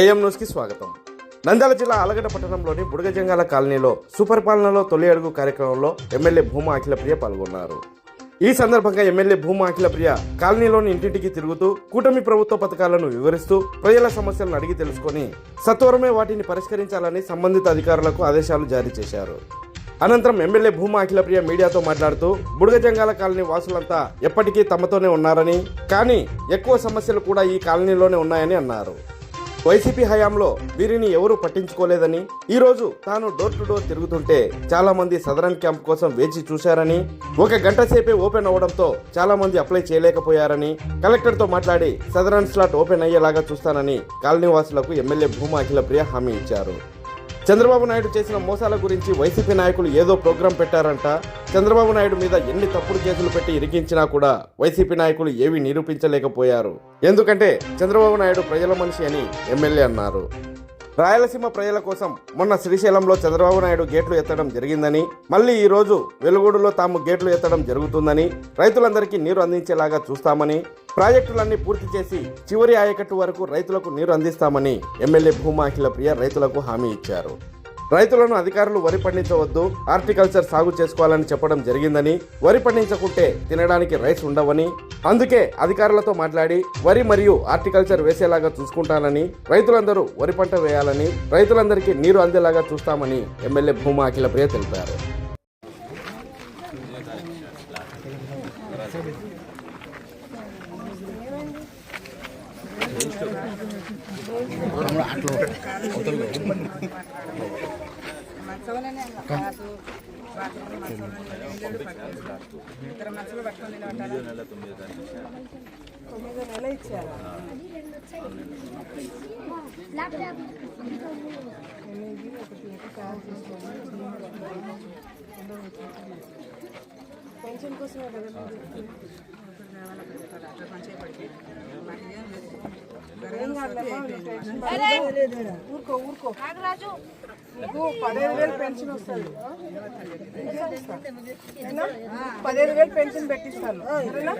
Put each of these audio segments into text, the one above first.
AM న్యూస్కి స్వాగతం. నంద్యాల జిల్లా ఆలగడ్డ పట్టణంలోని బుడగజంగాల కాలనీలో సుపరిపాలనలో తొలి అడుగు కార్యక్రమంలో ఎమ్మెల్యే భూమా అఖిలప్రియ పాల్గొన్నారు. ఈ సందర్భంగా ఎమ్మెల్యే భూమా అఖిలప్రియ కాలనీలోని ఇంటింటికి తిరుగుతూ కూటమి ప్రభుత్వ పథకాలను వివరిస్తూ ప్రజల సమస్యలను అడిగి తెలుసుకొని సత్వరమే వాటిని పరిష్కరించాలని సంబంధిత అధికారులకు ఆదేశాలు జారీ చేశారు. అనంతరం ఎమ్మెల్యే భూమా అఖిలప్రియ మీడియాతో మాట్లాడుతూ బుడగజంగాల కాలనీ వాసులంతా ఎప్పటికీ తమతోనే ఉన్నారని కానీ ఎక్కువ సమస్యలు కూడా ఈ కాలనీలోనే ఉన్నాయని అన్నారు. వైసీపీ హయాంలో వీరిని ఎవరూ పట్టించుకోలేదని ఈ రోజు తాను డోర్ టు డోర్ తిరుగుతుంటే చాలా మంది సదరన్ క్యాంప్ కోసం వేచి చూశారని ఒక గంట సేపే ఓపెన్ అవడంతో చాలా మంది అప్లై చేయలేకపోయారని కలెక్టర్తో మాట్లాడి సదరన్ స్లాట్ ఓపెన్ అయ్యేలాగా చూస్తానని కాలనీవాసులకు ఎమ్మెల్యే భూమా అఖిలప్రియ హామీ ఇచ్చారు. చంద్రబాబు నాయుడు చేసిన మోసాల గురించి వైసీపీ నాయకులు ఏదో ప్రోగ్రాం పెట్టారంట. చంద్రబాబు నాయుడు మీద ఎన్ని తప్పుడు కేసులు పెట్టి ఇరికించినా కూడా వైసీపీ నాయకులు ఏవి నిరూపించలేకపోయారు. ఎందుకంటే చంద్రబాబు నాయుడు ప్రజల మనిషి అని ఎమ్మెల్యే అన్నారు. రాయలసీమ ప్రజల కోసం మొన్న శ్రీశైలంలో చంద్రబాబు నాయుడు గేట్లు ఎత్తడం జరిగిందని మళ్ళీ ఈ రోజు వెలుగుడులో తాము గేట్లు ఎత్తడం జరుగుతుందని రైతులందరికీ నీరు అందించేలాగా చూస్తామని ప్రాజెక్టులన్నీ పూర్తి చేసి చివరి ఆయకట్టు వరకు రైతులకు నీరు అందిస్తామని ఎమ్మెల్యే భూమా అఖిల ప్రియ రైతులకు హామీ ఇచ్చారు. రైతులను అధికారులు వరి పండించవద్దు హార్టికల్చర్ సాగు చేసుకోవాలని చెప్పడం జరిగిందని వరి పండించకుంటే తినడానికి రైస్ ఉండవని అందుకే అధికారులతో మాట్లాడి వరి మరియు హార్టికల్చర్ వేసేలాగా చూసుకుంటానని రైతులందరూ వరి పంట వేయాలని రైతులందరికీ నీరు అందేలాగా చూస్తామని ఎమ్మెల్యే భూమా అఖిల ప్రియ తెలిపారు. అట్లా కాదు బాత్రూమ్ మంచంలోనే నీళ్ళు పట్టుకుంటారు ఇద్దరు మంచులు పట్టుకొని నిలబడ్డారు తొమ్మిదో నెల ఇచ్చారు? ఎనిమిది ఒకటి తయారు చేసుకొని పెన్షన్ కోసమే కదా మీరు ఊరుకో ఊరుకో నీకు పదిహేను వేలు పెన్షన్ వస్తుంది పదిహేను వేలు పెన్షన్ పెట్టిస్తాను సరేనా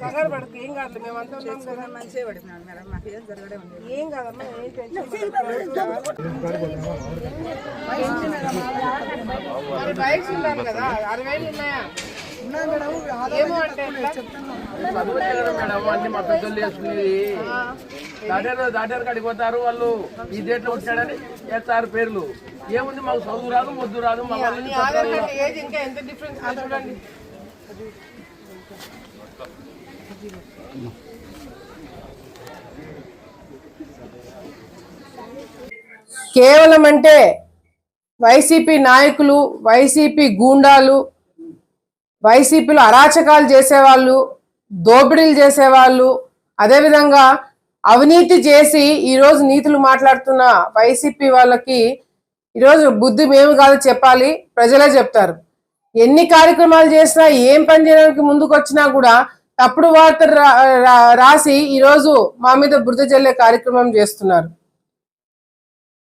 కంగారు పడకు ఏం కాదు మేమంతా ఉన్నాం కదా మంచిగా పడుతున్నాడు మేడం మాకు ఏం జరగడం ఏం కాదమ్మా ఏం పెన్షన్ మరి బైక్స్ ఉండాలి కదా అరవై ఉన్నాయా ఏమో అంటే ఎట్లా? చదువులేరు మేడం అన్ని మా పెద్దలు చేసుకునేది దాటారు దాటారు కాడికి పోతారు వాళ్ళు. ఈ డేట్లో వచ్చాడని వేస్తారు పేర్లు. ఏముంది మాకు చదువు రాదు ముద్దు రాదు మా ఏజ్ ఇంకా ఎంత డిఫరెన్స్ చూడండి. కేవలం అంటే వైసీపీ నాయకులు వైసీపీ గూండాలు వైసీపీలో అరాచకాలు చేసేవాళ్ళు దోపిడీలు చేసేవాళ్ళు అదేవిధంగా అవినీతి చేసి ఈరోజు నీతులు మాట్లాడుతున్న వైసీపీ వాళ్ళకి ఈరోజు బుద్ధి మేము కాదు చెప్పాలి ప్రజలే చెప్తారు. ఎన్ని కార్యక్రమాలు చేసినా ఏం పని చేయడానికి ముందుకు వచ్చినా కూడా తప్పుడు వార్తలు రా- రాసి ఈరోజు మా మీద బురద జల్లే కార్యక్రమం చేస్తున్నారు.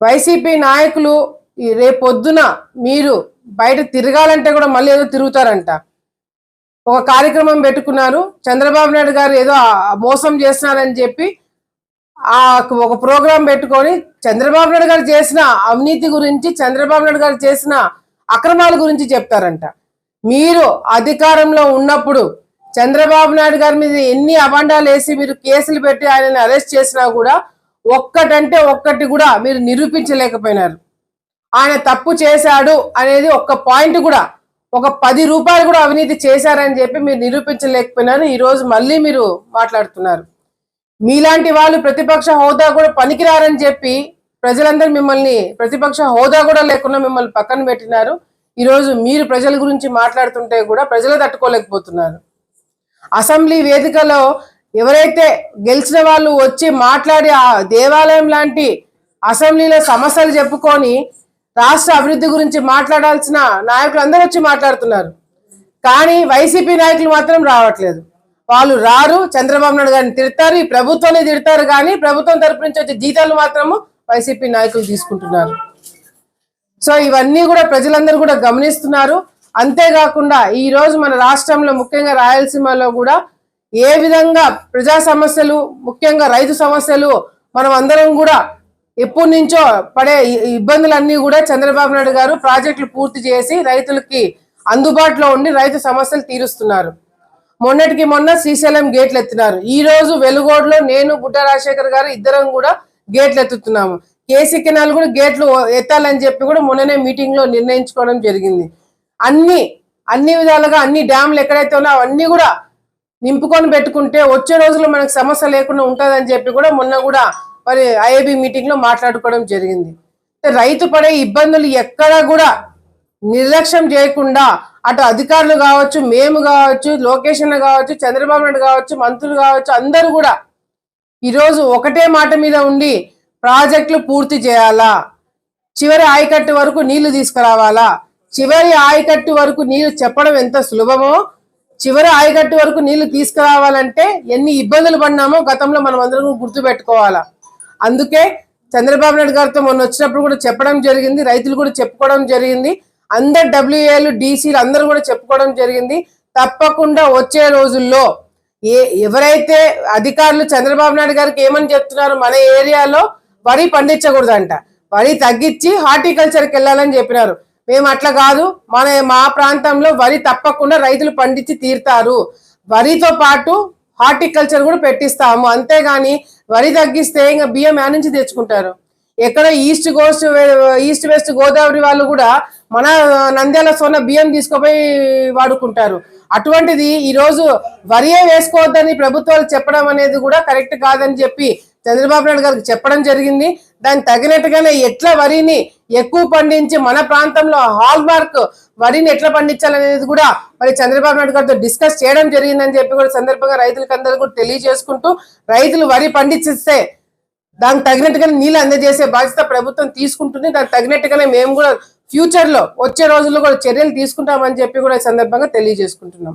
వైసీపీ నాయకులు రేపొద్దున మీరు బయట తిరగాలంటే కూడా మళ్ళీ ఏదో తిరుగుతారంట. ఒక కార్యక్రమం పెట్టుకున్నారు. చంద్రబాబు నాయుడు గారు ఏదో మోసం చేస్తున్నారని చెప్పి ఆ ఒక ప్రోగ్రాం పెట్టుకొని చంద్రబాబు నాయుడు గారు చేసిన అవినీతి గురించి చంద్రబాబు నాయుడు గారు చేసిన అక్రమాల గురించి చెప్తారంట. మీరు అధికారంలో ఉన్నప్పుడు చంద్రబాబు నాయుడు గారి మీద ఎన్ని అబండాలు వేసి మీరు కేసులు పెట్టి ఆయనని అరెస్ట్ చేసినా కూడా ఒక్కటంటే ఒక్కటి కూడా మీరు నిరూపించలేకపోయినారు. ఆయన తప్పు చేశాడు అనేది ఒక్క పాయింట్ కూడా ఒక పది రూపాయలు కూడా అవినీతి చేశారని చెప్పి మీరు నిరూపించలేకపోయినారు. ఈరోజు మళ్ళీ మీరు మాట్లాడుతున్నారు. మీలాంటి వాళ్ళు ప్రతిపక్ష హోదా కూడా పనికిరారని చెప్పి ప్రజలందరూ మిమ్మల్ని ప్రతిపక్ష హోదా కూడా లేకుండా మిమ్మల్ని పక్కన పెట్టినారు. ఈరోజు మీరు ప్రజల గురించి మాట్లాడుతుంటే కూడా ప్రజలు తట్టుకోలేకపోతున్నారు. అసెంబ్లీ వేదికలో ఎవరైతే గెలిచిన వాళ్ళు వచ్చి మాట్లాడి ఆ దేవాలయం లాంటి అసెంబ్లీలో సమస్యలు చెప్పుకొని రాష్ట్ర అభివృద్ధి గురించి మాట్లాడాల్సిన నాయకులు అందరూ వచ్చి మాట్లాడుతున్నారు. కానీ వైసీపీ నాయకులు మాత్రం రావట్లేదు. వాళ్ళు రారు చంద్రబాబు నాయుడు గారిని తిడతారు ఈ ప్రభుత్వాన్ని తిడతారు కానీ ప్రభుత్వం తరపు నుంచి వచ్చే జీతాలు మాత్రము వైసీపీ నాయకులు తీసుకుంటున్నారు. సో ఇవన్నీ కూడా ప్రజలందరూ కూడా గమనిస్తున్నారు. అంతేకాకుండా ఈరోజు మన రాష్ట్రంలో ముఖ్యంగా రాయలసీమలో కూడా ఏ విధంగా ప్రజా సమస్యలు ముఖ్యంగా రైతు సమస్యలు మనం అందరం కూడా ఎప్పటి నుంచో పడే ఇబ్బందులన్నీ కూడా చంద్రబాబు నాయుడు గారు ప్రాజెక్టులు పూర్తి చేసి రైతులకి అందుబాటులో ఉండి రైతు సమస్యలు తీరుస్తున్నారు. మొన్నటికి మొన్న శ్రీశైలం గేట్లు ఎత్తినారు. ఈ రోజు వెలుగోడులో నేను బుడ్డ రాజశేఖర్ గారు ఇద్దరం కూడా గేట్లు ఎత్తుతున్నాము. కేసీ కెనాల్ కూడా గేట్లు ఎత్తాలని చెప్పి కూడా మొన్ననే మీటింగ్లో నిర్ణయించుకోవడం జరిగింది. అన్ని అన్ని విధాలుగా అన్ని డ్యామ్లు ఎక్కడైతే ఉన్నాయో అవన్నీ కూడా నింపుకొని పెట్టుకుంటే వచ్చే రోజుల్లో మనకు సమస్య లేకుండా ఉంటుందని చెప్పి కూడా మొన్న కూడా మరి ఐఏబి మీటింగ్లో మాట్లాడుకోవడం జరిగింది. రైతు పడే ఇబ్బందులు ఎక్కడా కూడా నిర్లక్ష్యం చేయకుండా అటు అధికారులు కావచ్చు మేము కావచ్చు లోకేషన్ కావచ్చు చంద్రబాబు నాయుడు కావచ్చు మంత్రులు కావచ్చు అందరూ కూడా ఈరోజు ఒకటే మాట మీద ఉండి ప్రాజెక్టులు పూర్తి చేయాలా? చివరి ఆయకట్టు వరకు నీళ్ళు తీసుకురావాలా? చివరి ఆయకట్టు వరకు నీళ్ళు చెప్పడం ఎంత సులభమో? చివరి ఆయకట్టు వరకు నీళ్ళు తీసుకురావాలంటే ఎన్ని ఇబ్బందులు పడినామో గతంలో మనం అందరం గుర్తుపెట్టుకోవాలా? అందుకే చంద్రబాబు నాయుడు గారితో మొన్న వచ్చినప్పుడు కూడా చెప్పడం జరిగింది రైతులు కూడా చెప్పుకోవడం జరిగింది అందరు డబ్ల్యూఏలు డీసీలు అందరూ కూడా చెప్పుకోవడం జరిగింది. తప్పకుండా వచ్చే రోజుల్లో ఏ ఎవరైతే అధికారులు చంద్రబాబు నాయుడు గారికి ఏమని చెప్తున్నారు మన ఏరియాలో వరి పండించకూడదంట. వరి తగ్గించి హార్టికల్చర్కి వెళ్ళాలని చెప్పినారు. మేము అట్లా కాదు మన మా ప్రాంతంలో వరి తప్పకుండా రైతులు పండించి తీరుతారు. వరితో పాటు హార్టికల్చర్ కూడా పెట్టిస్తాము. అంతేగాని వరి తగ్గిస్తే ఇంకా బియ్యం యా నుంచి తెచ్చుకుంటారు. ఎక్కడ east coast east west Godavari వాళ్ళు కూడా మన నంద్యాల సోన బియ్యం తీసుకుపోయి వాడుకుంటారు. అటువంటిది ఈరోజు వరియే వేసుకోవద్దని ప్రభుత్వాలు చెప్పడం అనేది కూడా కరెక్ట్ కాదని చెప్పి చంద్రబాబు నాయుడు గారికి చెప్పడం జరిగింది. దానికి తగినట్టుగానే ఎట్లా వరిని ఎక్కువ పండించి మన ప్రాంతంలో హాల్ మార్క్ వరిని ఎట్లా పండించాలనేది కూడా మరి చంద్రబాబు నాయుడు గారితో డిస్కస్ చేయడం జరిగిందని చెప్పి కూడా సందర్భంగా రైతులకు అందరూ కూడా తెలియజేసుకుంటూ రైతులు వరి పండించిస్తే దానికి తగినట్టుగానే నీళ్ళు అందజేసే బాధ్యత ప్రభుత్వం తీసుకుంటుంది. దానికి తగినట్టుగానే మేము కూడా ఫ్యూచర్లో వచ్చే రోజుల్లో కూడా చర్యలు తీసుకుంటామని చెప్పి కూడా ఈ సందర్భంగా తెలియజేసుకుంటున్నాం.